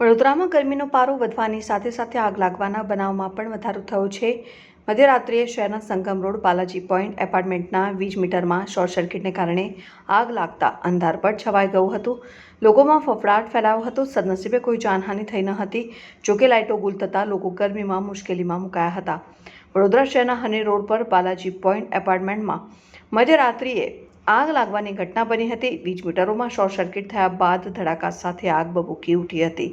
વડોદરામાં ગરમીનો પારો વધવાની સાથે સાથે આગ લાગવાના બનાવમાં પણ વધારો થયો છે. મધ્યરાત્રિએ શહેરના સંગમ રોડ, બાલાજી પોઈન્ટ એપાર્ટમેન્ટના વીજ મીટરમાં શોર્ટ સર્કિટને કારણે આગ લાગતા અંધારપટ છવાઈ ગયું હતું. લોકોમાં ફફડાટ ફેલાયો હતો. સદનસીબે કોઈ જાનહાનિ થઈ ન હતી. જોકે લાઇટો ગુલ થતાં લોકો ગરમીમાં મુશ્કેલીમાં મુકાયા હતા. વડોદરા શહેરના હની રોડ પર બાલાજી પોઈન્ટ એપાર્ટમેન્ટમાં મધ્યરાત્રિએ આગ લાગવાની ઘટના બની હતી. વીજ મીટરોમાં શોર્ટ સર્કિટ થયા બાદ ધડાકા સાથે આગ બબૂકી ઉઠી હતી.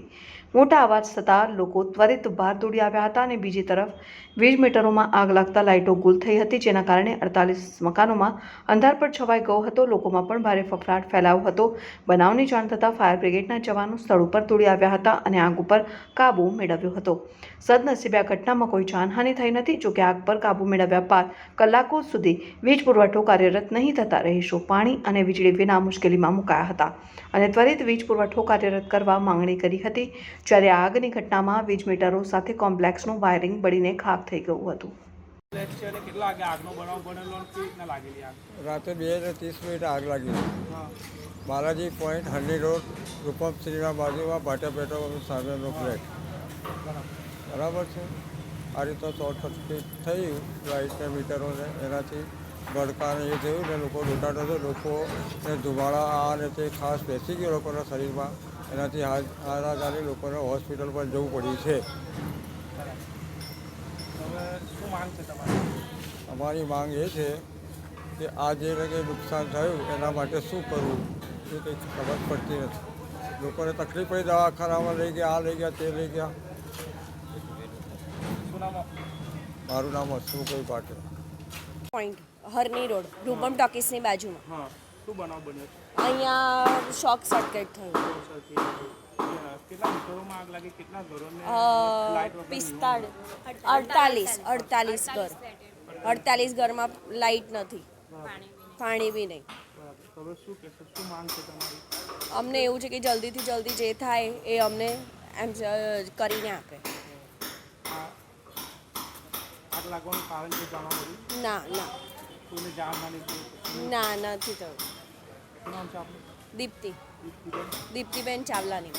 મોટા અવાજ થતાં લોકો ત્વરિત બહાર દોડી આવ્યા હતા અને બીજી તરફ વીજ મીટરોમાં આગ લાગતા લાઇટો ગુલ થઈ હતી, જેના કારણે અડતાલીસ મકાનોમાં અંધારપટ છવાઈ ગયો હતો. લોકોમાં પણ ભારે ફફડાટ ફેલાયો હતો. બનાવની જાણ થતાં ફાયર બ્રિગેડના જવાનો સ્થળ ઉપર દોડી આવ્યા હતા અને આગ ઉપર કાબૂ મેળવ્યો હતો. સદનસીબે આ ઘટનામાં કોઈ જાનહાનિ થઈ નથી, જોકે આગ પર કાબૂ મેળવ્યા બાદ કલાકો સુધી વીજ પુરવઠો કાર્યરત નહીં થતા રહીશો પાણી અને વીજળી વિના મુશ્કેલીમાં મુકાયા હતા અને ત્વરિત વીજ પુરવઠો કાર્યરત કરવા માંગણી કરી હતી. જ્યારે આ આગની ઘટનામાં વીજ મીટરો સાથે કોમ્પ્લેક્સનું વાયરિંગ બળીને ખાક થઈ ગયું હતું. રાતે બે ને ત્રીસ મિનિટ આગ લાગી બાલાજી પોઈન્ટ હંડી રોડ રૂપમ શ્રીના બાજુમાં ભાટા પેટો સામેનો ફ્લેટ બરાબર છે? આ રીતે શોર્ટ સર્કિટ થયું લાઇટના મીટરોને એનાથી ભડકાને એ થયું ને લોકો લૂંટાતો હતો લોકોને ધુમાડા આ ને તે ખાસ બેસી ગયો લોકોના શરીરમાં. એનાથી હારાધારી લોકોને હોસ્પિટલ પર જવું પડ્યું છે. હવે શું માંગ છે તમારી? અમારી માંગ એ છે કે આ જે કંઈ નુકસાન થયું એના માટે શું કરવું એ કંઈ ખબર પડતી નથી. લોકોને તકલીફ પડી દવાખાનામાં લઈ ગયા આ લઈ ગયા તે લઈ ગયા? મારું નામ હસમુભાઈ પાટીલ. પોઈન્ટ હરની રોડ રૂપમ ટોકીસની બાજુમાં. હા. શું બનાવ બન્યો અહીંયા શોક સર્કિટ થયું. કેટલા આગ લાગી? ઘરોને પિસ્તાળીસ અડતાલીસ અડતાલીસ ઘર. અડતાલીસ ઘરમાં લાઇટ નથી. પાણી બી નહીં. અમને એવું છે કે જલ્દીથી જલ્દી જે થાય એ અમને એમ કરીને આપે. ના ના. ના નથી થયું. દીપ્તિ દીપ્તિબેન? ચાવલાની